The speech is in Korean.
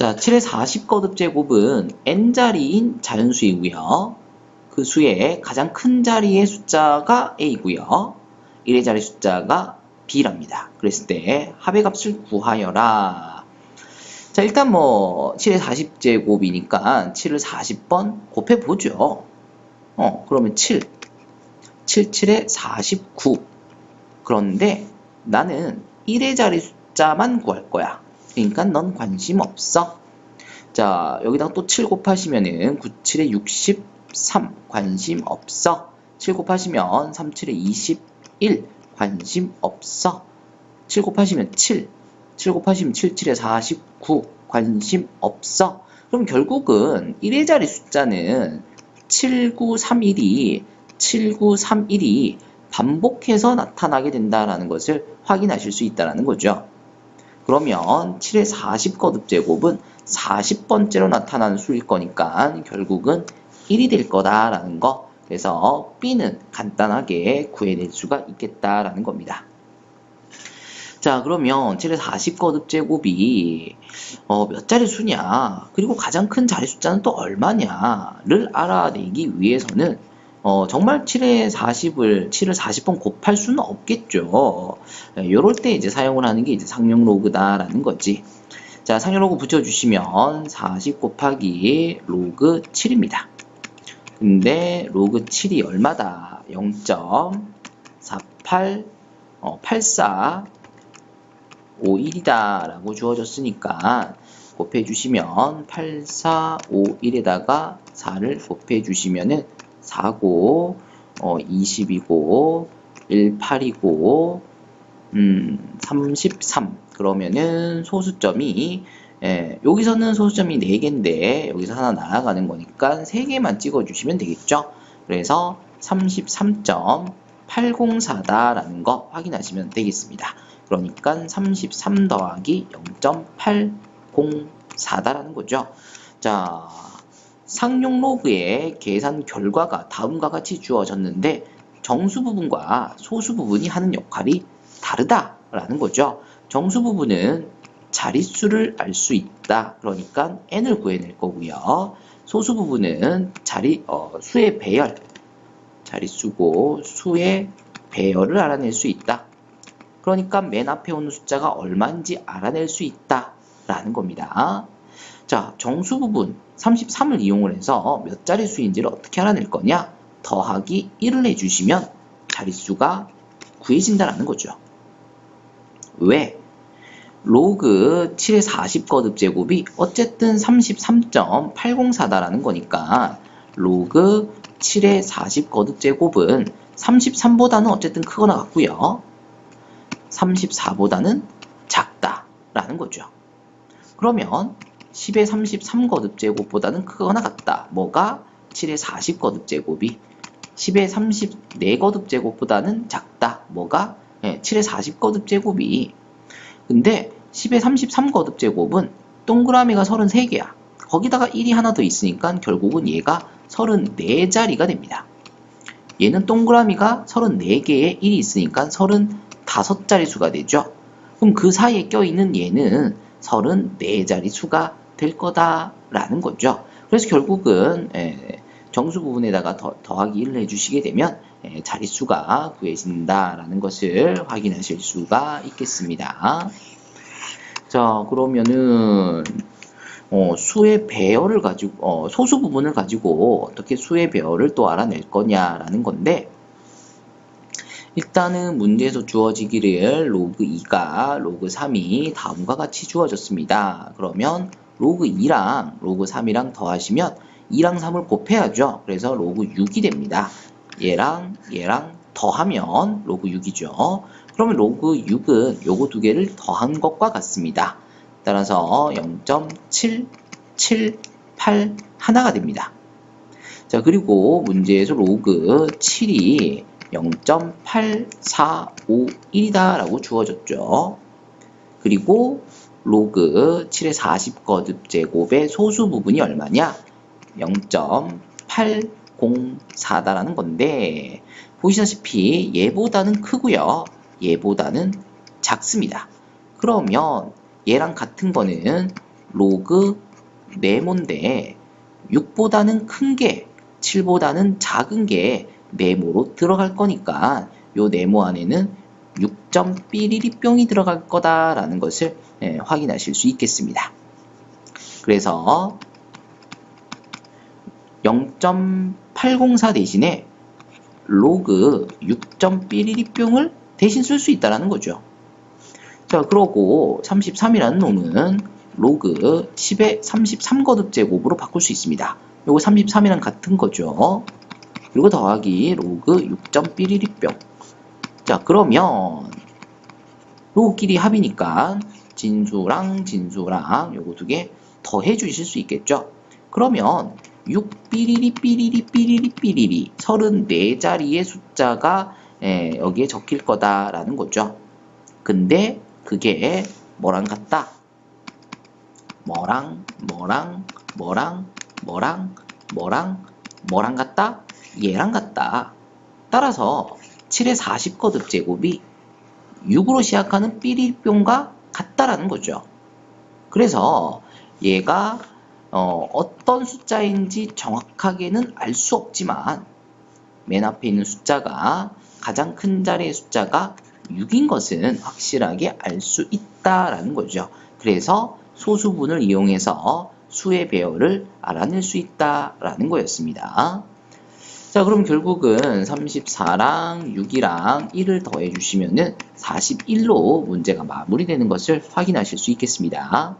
자, 7의 40 거듭 제곱은 n자리인 자연수이고요. 그 수의 가장 큰 자리의 숫자가 a고요. 1의 자리 숫자가 b랍니다. 그랬을 때 합의 값을 구하여라. 자, 일단 뭐 7의 40제곱이니까 7을 40번 곱해보죠. 어, 그러면 7. 7, 7에 49. 그런데 나는 1의 자리 숫자만 구할 거야. 그러니까 넌 관심 없어. 자, 여기다가 또 7 곱하시면은 9, 7에 63. 관심 없어. 7 곱하시면 3, 7에 21. 관심 없어. 7 곱하시면 7. 7 곱하시면 7, 7에 49. 관심 없어. 그럼 결국은 1의 자리 숫자는 7931이 7931이 반복해서 나타나게 된다라는 것을 확인하실 수 있다는 거죠. 그러면 7의 40거듭 제곱은 40번째로 나타나는 수일 거니까 결국은 1이 될 거다라는 거. 그래서 B는 간단하게 구해낼 수가 있겠다라는 겁니다. 자, 그러면 7의 40거듭 제곱이 어, 몇 자리 수냐, 그리고 가장 큰 자리 숫자는 또 얼마냐를 알아내기 위해서는 어, 정말 7의 40을 7을 40번 곱할 수는 없겠죠. 이럴 때 이제 사용을 하는 게 이제 상용 로그다라는 거지. 자, 상용 로그 붙여주시면 40 곱하기 로그 7입니다. 근데 로그 7이 얼마다? 0.48 어, 84 51이다 라고 주어졌으니까 곱해 주시면 8451에다가 4를 곱해 주시면은 4고 어, 20이고 18이고 음, 33 그러면은 소수점이 예, 여기서는 소수점이 4개인데 여기서 하나 날아가는 거니까 3개만 찍어주시면 되겠죠. 그래서 33.804다라는 거 확인하시면 되겠습니다. 그러니까 33 더하기 0.804다라는 거죠. 자, 상용 로그의 계산 결과가 다음과 같이 주어졌는데 정수 부분과 소수 부분이 하는 역할이 다르다라는 거죠. 정수 부분은 자릿수를 알 수 있다. 그러니까 n을 구해낼 거고요. 소수 부분은 자리 어, 수의 배열 자릿수고 수의 배열을 알아낼 수 있다. 그러니까 맨 앞에 오는 숫자가 얼마인지 알아낼 수 있다라는 겁니다. 자, 정수 부분 33을 이용을 해서 몇 자리 수인지를 어떻게 알아낼 거냐? 더하기 1을 해주시면 자릿수가 구해진다라는 거죠. 왜? 로그 7의 40 거듭 제곱이 어쨌든 33.804다라는 거니까 로그 7의 40 거듭 제곱은 33보다는 어쨌든 크거나 같고요. 34보다는 작다라는 거죠. 그러면 10의 33거듭 제곱보다는 크거나 같다. 뭐가 7의 40거듭 제곱이 10의 34거듭 제곱보다는 작다. 뭐가 네, 7의 40거듭 제곱이 근데 10의 33거듭 제곱은 동그라미가 33개야. 거기다가 1이 하나 더 있으니까 결국은 얘가 34자리가 됩니다. 얘는 동그라미가 34개에 1이 있으니까 35자리 수가 되죠. 그럼 그 사이에 껴있는 얘는 34자리 수가 될 거다라는 거죠. 그래서 결국은 예, 정수 부분에다가 더, 더하기 1을 해주시게 되면 예, 자릿수가 구해진다라는 것을 확인하실 수가 있겠습니다. 자 그러면은 어, 수의 배열을 가지고 어, 소수 부분을 가지고 어떻게 수의 배열을 또 알아낼 거냐라는 건데 일단은 문제에서 주어지기를 로그 2가 로그 3이 다음과 같이 주어졌습니다. 그러면 로그 2랑 로그 3이랑 더하시면 2랑 3을 곱해야죠. 그래서 로그 6이 됩니다. 얘랑 얘랑 더하면 로그 6이죠. 그러면 로그 6은 요거 두 개를 더한 것과 같습니다. 따라서 0.778 하나가 됩니다. 자, 그리고 문제에서 로그 7이 0.8451이다 라고 주어졌죠. 그리고 로그 7의 40 거듭 제곱의 소수 부분이 얼마냐? 0.804다라는 건데 보시다시피 얘보다는 크고요. 얘보다는 작습니다. 그러면 얘랑 같은 거는 로그 네모인데 6보다는 큰 게 7보다는 작은 게 네모로 들어갈 거니까 요 네모 안에는 6.삐리리뿅이 들어갈 거다라는 것을 예, 확인하실 수 있겠습니다. 그래서 0.804 대신에 로그 6.삐리리뿅을 대신 쓸 수 있다는 거죠. 자, 그러고 33이라는 놈은 로그 10의 33 거듭 제곱으로 바꿀 수 있습니다. 요거 33이랑 같은 거죠. 그리고 더하기 로그 6.삐리리뿅. 자, 그러면 로그끼리 합이니까 진수랑 진수랑 요거 두 개 더해 주실 수 있겠죠. 그러면 6 삐리리 삐리리 삐리리 삐리리 34자리의 숫자가 에, 여기에 적힐 거다라는 거죠. 근데 그게 뭐랑 같다? 뭐랑 뭐랑 뭐랑 뭐랑 뭐랑 뭐랑 같다? 얘랑 같다. 따라서 7의 40거듭 제곱이 6으로 시작하는 삐리뿅과 같다라는 거죠. 그래서 얘가 어, 떤 숫자인지 정확하게는 알 수 없지만 맨 앞에 있는 숫자가 가장 큰 자리의 숫자가 6인 것은 확실하게 알 수 있다라는 거죠. 그래서 소수분을 이용해서 수의 배열을 알아낼 수 있다라는 거였습니다. 자, 그럼 결국은 34랑 6이랑 1을 더해 주시면은 41로 문제가 마무리되는 것을 확인하실 수 있겠습니다.